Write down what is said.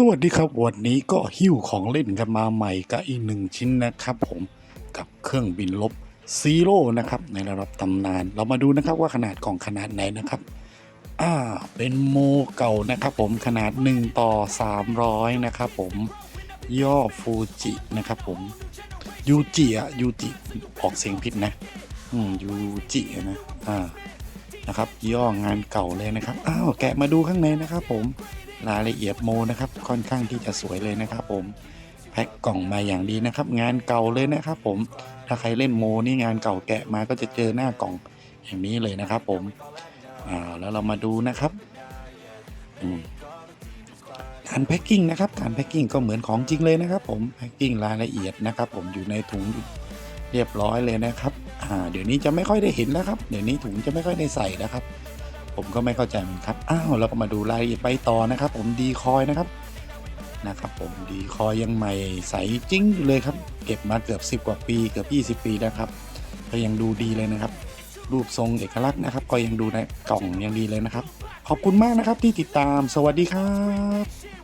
สวัสดีครับ วันนี้ก็หิ้วของเล่นกันมาใหม่กับอีกหนึ่งชิ้นนะครับผมกับเครื่องบินลบซีโร่นะครับในระดับตำนาน เรามาดูนะครับว่าขนาดกล่องขนาดไหนนะครับ อ่า เป็นโมเก่านะครับผมขนาด 1 ต่อ 300 นะครับผมย่อฟูจินะครับผมยูจิอะยูจิออกเสียงผิดนะ อืมยูจินะอ่านะครับย่องานเก่าเลยนะครับอ้าวแกะมาดูข้างในนะครับผม รายละเอียดโมนะครับ ค่อนข้างที่จะสวยเลยนะครับ ผมแพ็คกล่องมาอย่างดีนะครับ งานเก่าเลยนะครับผมถ้าใครเล่นโมนี่งานเก่าแกะมาก็จะเจอหน้ากล่องอย่างนี้เลยนะครับ ผมอ่าแล้วเรามาดูนะครับอืมการแพ็คกิ้งนะครับ การแพ็คกิ้งก็เหมือนของจริงเลยนะครับ ผมแพ็คกิ้งรายละเอียดนะครับ ผมอยู่ในถุงเรียบร้อยเลยนะครับ อ่า เดี๋ยวนี้จะไม่ค่อยได้เห็นแล้วครับ เดี๋ยวนี้ถุงจะไม่ค่อยได้ใส่นะครับ ผมก็ไม่เข้าใจเหมือนกันครับอ้าวเราก็มาดูรายละเอียดไปต่อนะครับ ผมดีคอยนะครับนะครับ ผมดีคอยยังใหม่ใสจริงอยู่เลยครับ เก็บมาเกือบ 10 กว่าปีเกือบ 20 ปีนะครับก็ยังดูดีเลยนะครับ รูปทรงเอกลักษณ์นะครับ ก็ยังดูในกล่องยังดีเลยนะครับ ขอบคุณมากนะครับที่ติดตามสวัสดีครับ